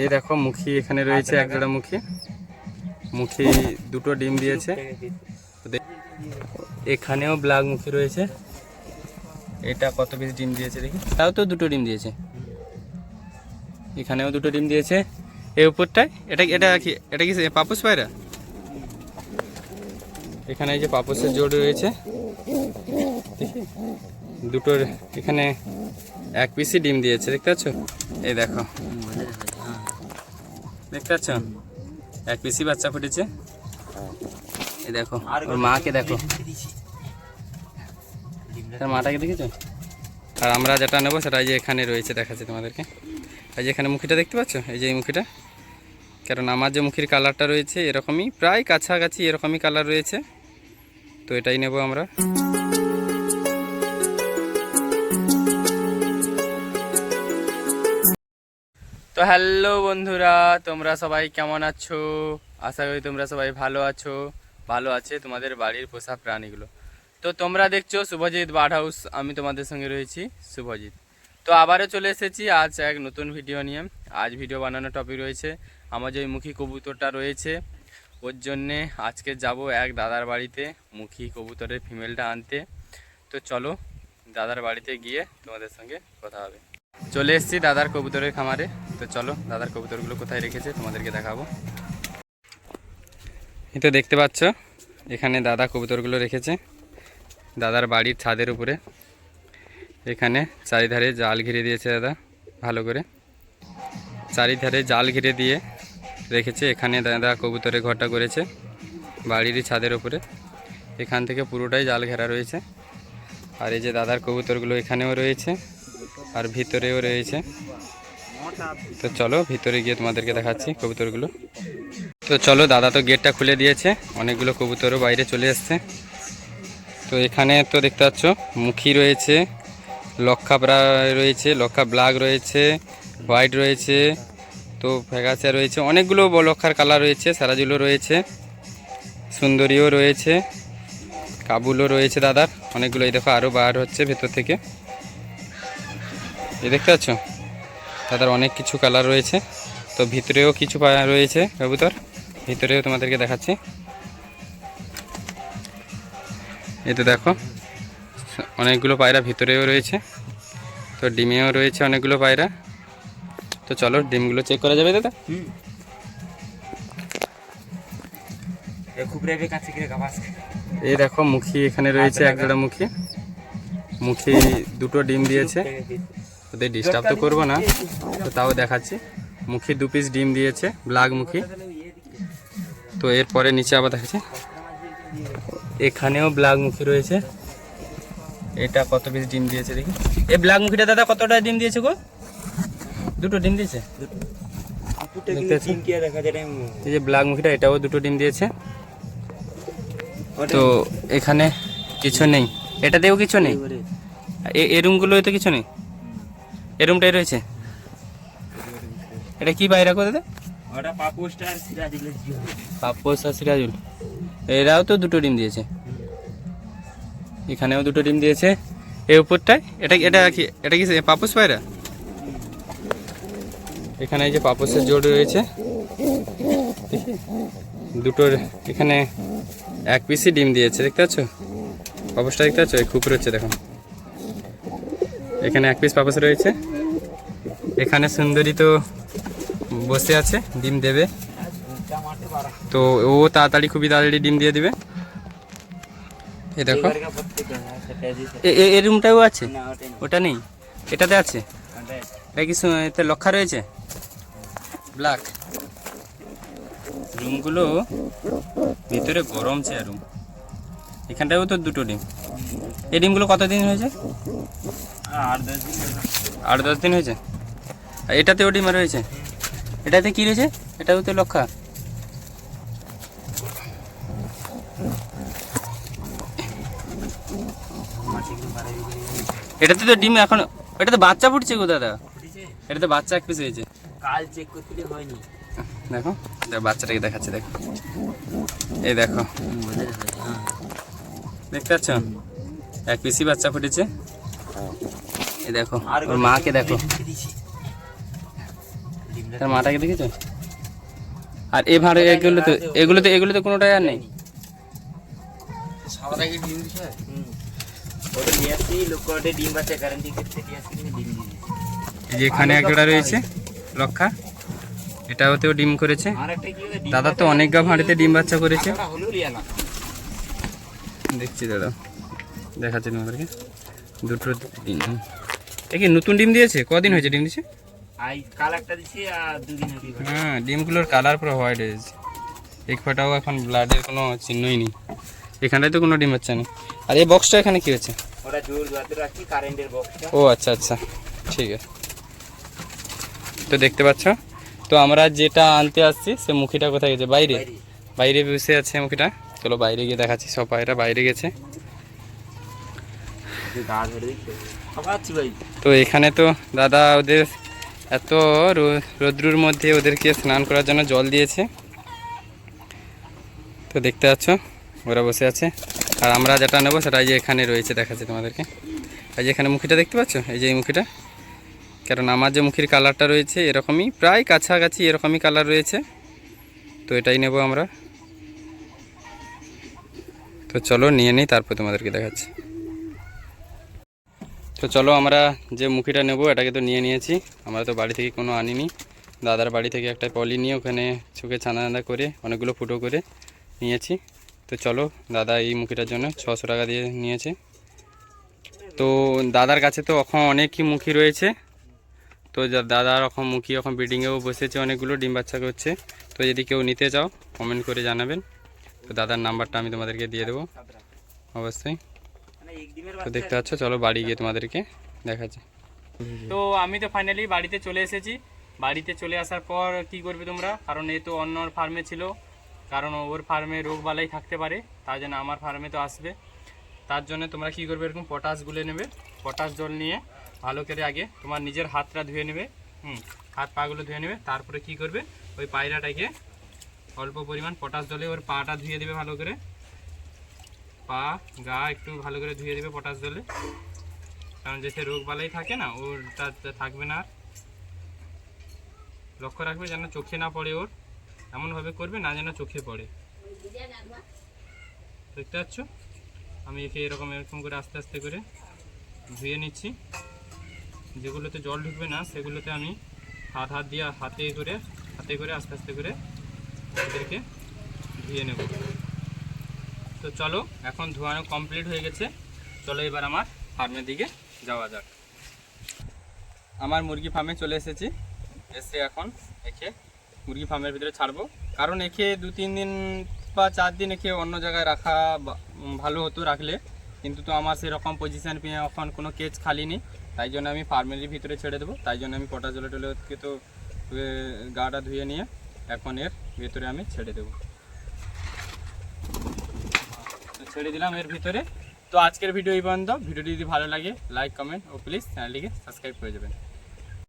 এই দেখো মুখী এখানে রয়েছে, এক জোড়া মুখী। মুখী দুটো ডিম দিয়েছে। এখানেও ব্ল্যাক মুখী রয়েছে। এটা কত পিস ডিম দিয়েছে দেখি? তাও তো দুটো ডিম দিয়েছে। এখানেও দুটো ডিম দিয়েছে। এই উপরটায়? এটা এটা কি এটা কি পাপুস পায়রা? এখানে এই যে পাপুসের জোড় রয়েছে। দুটোর এখানে এক পিসই ডিম দিয়েছে, দেখতে পাচ্ছ? এই দেখো। দেখতে পাচ্ছ? এক পিসি বাচ্চা ফুটেছে। দেখো ওর মাকে দেখো। তার মাটাকে দেখেছ? আর আমরা যেটা নেব সেটা এই যে এখানে রয়েছে দেখাচ্ছি তোমাদেরকে। এই যে এখানে মুখিটা দেখতে পাচ্ছ? এই যে এই মুখিটা। কারণ আমার যে মুখির কালারটা রয়েছে এরকমই প্রায় কাছাকাছি এরকমই কালার রয়েছে। তো এটাই নেব আমরা। তো হ্যালো বন্ধুরা, তোমরা সবাই কেমন আছো? আশা করি তোমরা সবাই ভালো আছো। ভালো আছে তোমাদের বাড়ির পোষা প্রাণীগুলো। তো তোমরা দেখছ শুভজিৎ বার্ড হাউস আমি তোমাদের সঙ্গে রয়েছি, শুভজিৎ। তো আবারও চলে এসেছি আজ এক নতুন ভিডিও নিয়ে। আজ ভিডিও বানানোর টপিক রয়েছে, আমার যে মুখী কবুতরটা রয়েছে, ওর জন্যে আজকে যাব এক দাদার বাড়িতে মুখী কবুতরের ফিমেলটা আনতে। তো চলো, দাদার বাড়িতে গিয়ে তোমাদের সঙ্গে কথা হবে। চলে এসেছি দাদার কবুতরের খামারে। তো চলো, দাদার কবুতরগুলো কোথায় রেখেছে তোমাদেরকে দেখাবো। এই তো দেখতে পাচ্ছ, এখানে দাদা কবুতরগুলো রেখেছে। দাদার বাড়ির ছাদের উপরে। এখানে চারিধারে জাল ঘিরে দিয়েছে দাদা, ভালো করে। চারিধারে জাল ঘিরে দিয়ে রেখেছে, এখানে দাদা কবুতরের ঘরটা করেছে বাড়িরই ছাদের উপরে। এখান থেকে পুরোটাই জাল ঘেরা রয়েছে। আর এই যে দাদার কবুতরগুলো এখানেও রয়েছে, আর ভিতরেও রয়েছে। তো চলো, ভিতরে গিয়ে তোমাদেরকে দেখাচ্ছি কবুতরগুলো। তো চলো, দাদা তো গেটটা খুলে দিয়েছে। অনেকগুলো কবুতরও বাইরে চলে এসছে। তো এখানে তো দেখতে পাচ্ছ, মুখী রয়েছে লক্ষা রয়েছে, লক্ষা ব্ল্যাক রয়েছে, হোয়াইট রয়েছে, তো ফ্যাগাসিয়া রয়েছে। অনেকগুলো লক্ষার কালার রয়েছে সারাজুলো রয়েছে, সুন্দরীও রয়েছে, কাবুলও রয়েছে দাদার। অনেকগুলো, এই দেখো, আরও বার হচ্ছে ভেতর থেকে। এই দেখতে পাচ্ছ? দাদার অনেক কিছু কালার রয়েছে। তো ভিতরেও কিছু রয়েছে কবুতর। ভিতরেও তোমাদেরকে দেখাচ্ছি। এই তো দেখো অনেকগুলো পায়রা ভিতরেও রয়েছে। তো ডিমেও রয়েছে অনেকগুলো পায়রা। তো চলো ডিমগুলো চেক করা যাবে দাদা? এই দেখো মুখী এখানে রয়েছে এক জোড়া মুখী। মুখী দুটো ডিম দিয়েছে। ওদের ডিস্টার্ব তো করব না তো তাও দেখাচ্ছি। মুখে দু পিস ডিম দিয়েছে ব্লাগ মুখী। তো এরপরে নিচে আবার দেখাচ্ছি। এখানেও ব্লাগ মুখী রয়েছে। এটা কত পিস ডিম দিয়েছে দেখি। এই ব্লাগ মুখিটা দাদা কতটা ডিম দিয়েছে গো? দুটো ডিম দিয়েছে? এই যে ব্লাক মুখীটা এটাও দুটো ডিম দিয়েছে। তো এখানে কিছু নেই। এটাতেও কিছু নেই? এ- এই রুমগুলোতে কিছু নেই? এই রুমটাই রয়েছে? এটা কি বাইরা করে দে পাপ্পোস আর সিরাজুল এরাও তো দুটো ডিম দিয়েছে। এখানেও দুটো ডিম দিয়েছে। এই উপরটায়? এটা এটা কি এটা কি পাপোস পায়রা এখানে এই যে পাপোসের জোড় রয়েছে। দুটোর এখানে এক পিসই ডিম দিয়েছে দেখতে পাচ্ছ? পাপোসটা দেখতে পাচ্ছ? খুব রয়েছে দেখো এখানে এক পিস পাপোস রয়েছে। এখানে সুন্দরী তো বসে আছে ডিম দেবে। তো ও তাড়াতাড়ি খুবই তাড়াতাড়ি ডিম দিয়ে দিবে। এই দেখো। এ- এ- রুমটাও আছে? ওটা নেই? এটাতে আছে? এটা কি এতে লক্ষা রয়েছে? ব্ল্যাক। রুমগুলো ভিতরে গরম চেয়ার রুম। এখানটাও তো দুটো ডিম। এই ডিমগুলো কতদিন হয়েছে? আট দশ দিন আট দশ দিন হয়েছে? এটাতেও ডিম রয়েছে। এটাতে কি রয়েছে? এটাও তো লক্ষা। এটাতে তো ডিম এখন এটাতে বাচ্চা ফুটছে গো দাদা। এটাতে বাচ্চা এক পিস হয়েছে। কাল চেক করতে হয়নি। দেখো দেখো বাচ্চাটাকে দেখাচ্ছে দেখো। এই দেখো। দেখতে পাচ্ছ? এক পিসি বাচ্চা ফুটেছে। এই দেখো ওর মাকে দেখো। তার মাটাকে দেখেছ? আর এ ভাড়ে এগুলো তো এগুলো তো এগুলো তো কোনোটাই আর নেই? সাদা কি ডিম দিছে? হুম। ওটা নিয়ে আসছি লোক ওটা ডিম বাচ্চা গ্যারান্টি করতে নিয়ে আসছি ডিম দিয়ে দিয়েছে এই যে এখানে এক জোড়া রয়েছে লক্ষা। এটা হতেও ডিম করেছে। দাদা তো অনেক গা ভাঁড়িতে ডিম বাচ্চা করেছে। দেখছি দাদা দেখাচ্ছি তোমাদেরকে। দুটো ডিম। এ কি নতুন ডিম দিয়েছে? কদিন হয়েছে ডিম দিয়েছে আই কাল দিছি আর দুদিন আগে হ্যাঁ ডিমগুলোর কালার পুরো হোয়াইট হয়েছে এক ফোঁটাও এখন ব্লাডের কোনো চিহ্নই নেই। এখানটায় তো কোনো ডিম নেই আর এই বক্সটা এখানে কি হচ্ছে? ওটা জোর জোয়াতে রাখছি কারেন্টের বক্সটা ও আচ্ছা আচ্ছা। ঠিক আছে। তো দেখতে পাচ্ছ? তো আমরা যেটা আনতে আসছি সে মুখিটা কোথায় গেছে? বাইরে? বাইরে। বসে আছে মুখিটা। চলো বাইরে গিয়ে দেখাচ্ছি সব পায়রা বাইরে গেছে। তো এখানে তো দাদা ওদের এত রৌদ্রুর মধ্যে ওদেরকে স্নান করার জন্য জল দিয়েছে। তো দেখতে পাচ্ছ, ওরা বসে আছে। আর আমরা যেটা নেব সেটা এই যে এখানে রয়েছে, দেখাচ্ছে তোমাদেরকে। এই যে এখানে মুখিটা দেখতে পাচ্ছ? এই যে এই মুখিটা। কারণ আমার যে মুখির কালারটা রয়েছে এরকমই, প্রায় কাছাকাছি এরকমই কালার রয়েছে। তো এটাই নেব আমরা। তো চলো নিয়ে নিই, তারপর তোমাদেরকে দেখাচ্ছি। তো চলো আমরা যে মুখিটা নেব, এটাকে তো নিয়ে নিয়েছি। আমরা তো বাড়ি থেকে কোনো আনিনি। দাদার বাড়ি থেকে একটা পলি নিয়ে ওখানে চোখে ছানা ছানা করে, অনেকগুলো ফুটো করে নিয়েছি। তো চলো, দাদা এই মুখিটার জন্য ছশো টাকা দিয়ে নিয়েছে। তো দাদার কাছে তো এখন অনেকই মুখী রয়েছে। তো দাদা এখন মুখী এখন ব্রিডিংয়েও বসেছে অনেকগুলো, ডিম বাচ্চা করছে। তো যদি কেউ নিতে চাও কমেন্ট করে জানাবেন। তো দাদার নাম্বারটা আমি তোমাদেরকে দিয়ে দেবো। অবশ্যই। তো দেখতে পাচ্ছ চলো বাড়ি গিয়ে তোমাদেরকে দেখাচ্ছি। তো আমি তো ফাইনালি বাড়িতে চলে এসেছি। বাড়িতে চলে আসার পর কি করবে তোমরা? কারণ এ তো অন্য ফার্মে ছিল। কারণ ওর ফার্মে রোগ বালাই থাকতে পারে তার জন্য আমার ফার্মে তো আসবে। তার জন্য তোমরা কি করবে এরকম পটাশ গুলে নেবে পটাশ জল নিয়ে ভালো করে আগে তোমার নিজের হাতটা ধুয়ে নেবে হুম হাত পাগুলো ধুয়ে নেবে তারপরে কি করবে ওই পায়রাটাকে অল্প পরিমাণ পটাশ জলে ওর পাটা ধুয়ে দেবে ভালো করে। পা, গা একটু ভালো করে ধুয়ে দেবে পটাশ জলে। কারণ যে সে রোগ বালাই থাকে না, ওর থাকবে না আর। লক্ষ্য রাখবে যেন চোখে না পড়ে ওর। এমনভাবে করবে না যেন চোখে পড়ে। দেখতে পাচ্ছ? আমি একে এরকম এরকম করে আস্তে আস্তে করে ধুয়ে নিচ্ছি। যেগুলোতে জল ঢুকবে না, সেগুলোতে আমি হাত হাত দিয়ে হাতে করে হাতে করে আস্তে আস্তে করে ওদেরকে ধুয়ে নেব। তো চলো, এখন ধোয়ানো কমপ্লিট হয়ে গেছে। চলো এবার আমার ফার্মের দিকে যাওয়া যাক। আমার মুরগি ফার্মে চলে এসেছি। এসে এখন একে মুরগি ফার্মের ভিতরে ছাড়বো। কারণ একে দু, তিন দিন বা চার দিন একে অন্য জায়গায় রাখা ভালো হতো রাখলে। কিন্তু তো আমার সেরকম পজিশান পেয়ে এখন কোনো কেজ খালি নেই। তাই জন্য আমি ফার্মেরই ভিতরে ছেড়ে দেবো। তাই জন্য আমি পটা জলে টলে তো গাটা ধুয়ে নিয়ে এখন এর ভেতরে আমি ছেড়ে দেবো তো ছেড়ে দিলাম এর ভিতরে। তো আজকের ভিডিও এই পর্যন্ত। ভিডিওটি যদি ভালো লাগে লাইক কমেন্ট ও প্লিজ চ্যানেলটিকে সাবস্ক্রাইব করে যাবেন